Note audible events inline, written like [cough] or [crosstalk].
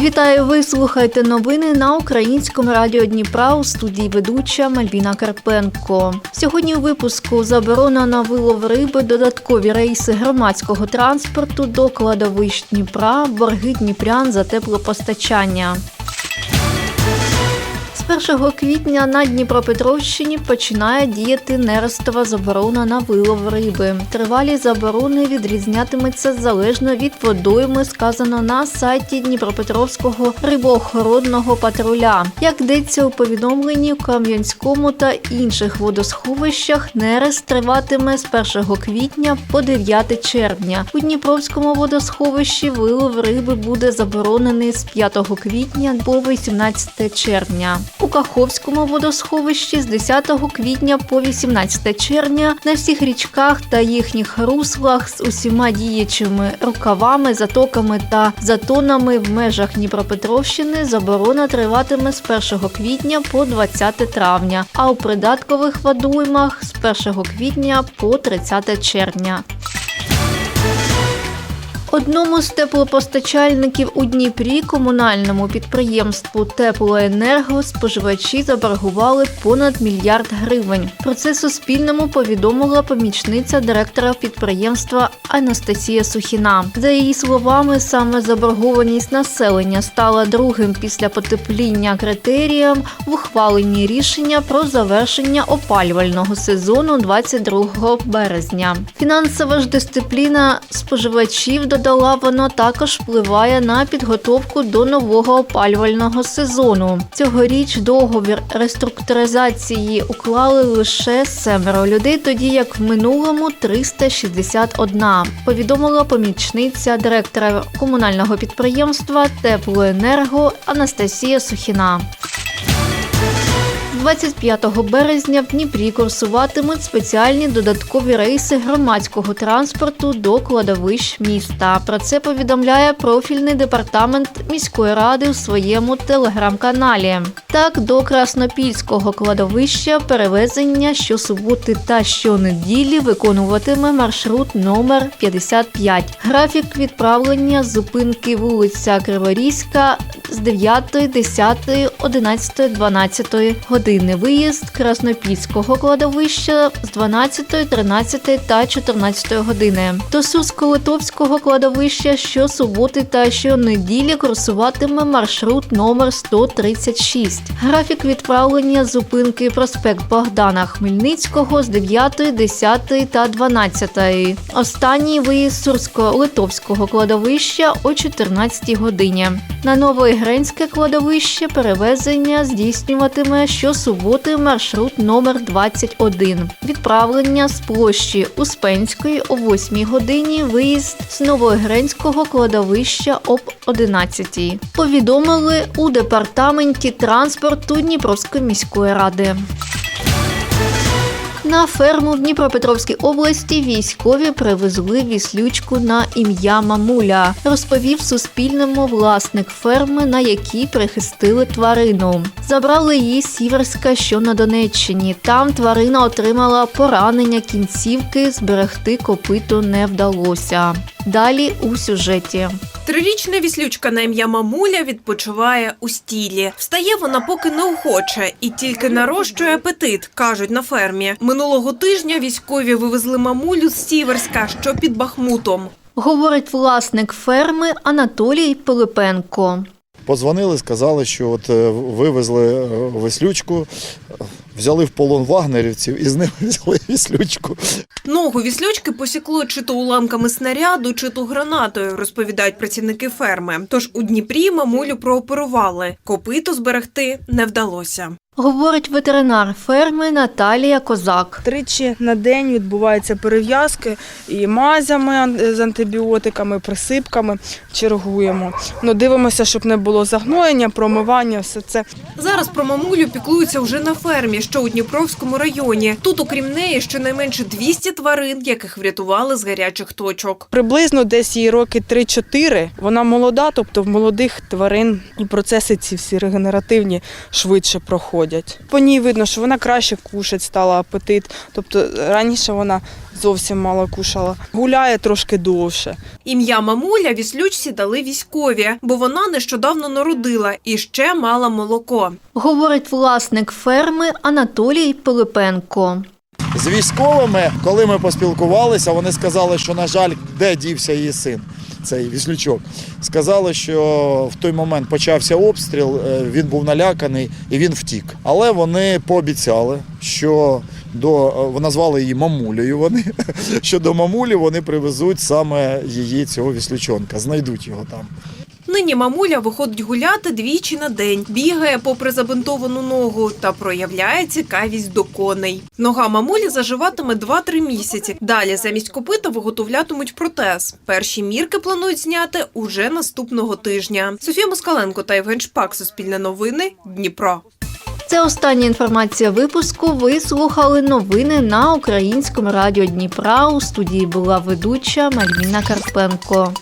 Вітаю! Ви слухаєте новини на українському радіо Дніпра у студії ведуча Мальвіна Карпенко. Сьогодні у випуску заборона на вилов риби, додаткові рейси громадського транспорту до кладовищ Дніпра, борги Дніпрян за теплопостачання. З 1 квітня на Дніпропетровщині починає діяти нерестова заборона на вилов риби. Тривалі заборони відрізнятиметься залежно від водойми, сказано на сайті Дніпропетровського рибоохоронного патруля. Як йдеться у повідомленні, у Кам'янському та інших водосховищах нерест триватиме з 1 квітня по 9 червня. У Дніпровському водосховищі вилов риби буде заборонений з 5 квітня по 18 червня. У Каховському водосховищі з 10 квітня по 18 червня на всіх річках та їхніх руслах з усіма діючими рукавами, затоками та затонами в межах Дніпропетровщини заборона триватиме з 1 квітня по 20 травня, а у придаткових водоймах з 1 квітня по 30 червня. Одному з теплопостачальників у Дніпрі комунальному підприємству Теплоенерго споживачі заборгували понад мільярд гривень. Про це Суспільному повідомила помічниця директора підприємства Анастасія Сухіна. За її словами, саме заборгованість населення стала другим після потепління критерієм в ухваленні рішення про завершення опалювального сезону 22 березня. Фінансова ж дисципліна споживачів додала вона також впливає на підготовку до нового опалювального сезону. Цьогоріч договір реструктуризації уклали лише семеро людей, тоді як в минулому 361, повідомила помічниця директора комунального підприємства Теплоенерго Анастасія Сухіна. 25 березня в Дніпрі курсуватимуть спеціальні додаткові рейси громадського транспорту до кладовищ міста. Про це повідомляє профільний департамент міської ради у своєму телеграм-каналі. Так, до Краснопільського кладовища перевезення щосуботи та щонеділі виконуватиме маршрут номер 55. Графік відправлення зупинки вулиця Криворізька з 9, 10, 11, 12 години. Виїзд Краснопільського кладовища з 12, 13 та 14 години. До Сусько-Литовського кладовища щосуботи та щонеділі курсуватиме маршрут номер 136. Графік відправлення зупинки проспект Богдана Хмельницького з 9, 10 та 12. Останній виїзд Сурсько-Литовського кладовища о 14 годині. На Новоігренське кладовище перевезення здійснюватиме щосуботи маршрут номер 21. Відправлення з площі Успенської о 8 годині, виїзд з Новоігренського кладовища об 11. Повідомили у департаменті транспорту Дніпровської міської ради. На ферму в Дніпропетровській області військові привезли віслючку на ім'я Мамуля, розповів Суспільному власник ферми, на якій прихистили тварину. Забрали її з Сіверська, що на Донеччині. Там тварина отримала поранення кінцівки, зберегти копито не вдалося. Далі у сюжеті. Трирічна віслючка на ім'я Мамуля відпочиває у стілі. Встає вона поки неохоче і тільки нарощує апетит, кажуть на фермі. Минулого тижня військові вивезли мамулю з Сіверська, що під Бахмутом. Говорить власник ферми Анатолій Пилипенко. Позвонили, сказали, що от е, вивезли е, веслючку, взяли в полон вагнерівців і з ними [laughs] взяли віслючку. Ногу віслючки посікло чи то уламками снаряду, чи то гранатою, розповідають працівники ферми. Тож у Дніпрі мамулю прооперували. Копито зберегти не вдалося. Говорить ветеринар ферми Наталія Козак. Тричі на день відбуваються перев'язки і мазями з антибіотиками, присипками чергуємо. Ну, дивимося, щоб не було загноєння, промивання, все це. Зараз про мамулю піклуються вже на фермі, що у Дніпровському районі. Тут, окрім неї, щонайменше 200 тварин, яких врятували з гарячих точок. Приблизно десь їй роки 3-4. Вона молода, тобто в молодих тварин і процеси ці всі регенеративні швидше проходять. Ходять. По ній видно, що вона краще кушать стала апетит. Тобто раніше вона зовсім мало кушала. Гуляє трошки довше. Ім'я мамуля віслючці дали військові, бо вона нещодавно народила і ще мала молоко. Говорить власник ферми Анатолій Пилипенко. З військовими, коли ми поспілкувалися, вони сказали, що, на жаль, де дівся її син, цей віслючок. Сказали, що в той момент почався обстріл, е, він був наляканий і він втік. Але вони пообіцяли, що до е, назвали її мамулею. Вони [laughs] що до мамулі вони привезуть саме її цього віслючонка, знайдуть його там. Нині мамуля виходить гуляти двічі на день, бігає попри забинтовану ногу та проявляє цікавість до коней. Нога мамулі заживатиме 2-3 місяці. Далі замість копита виготовлятимуть протез. Перші мірки планують зняти уже наступного тижня. Софія Москаленко та Євген Шпак. Суспільне новини. Дніпро. Це остання інформація випуску. Ви слухали новини на українському радіо Дніпра. У студії була ведуча Мальвіна Карпенко.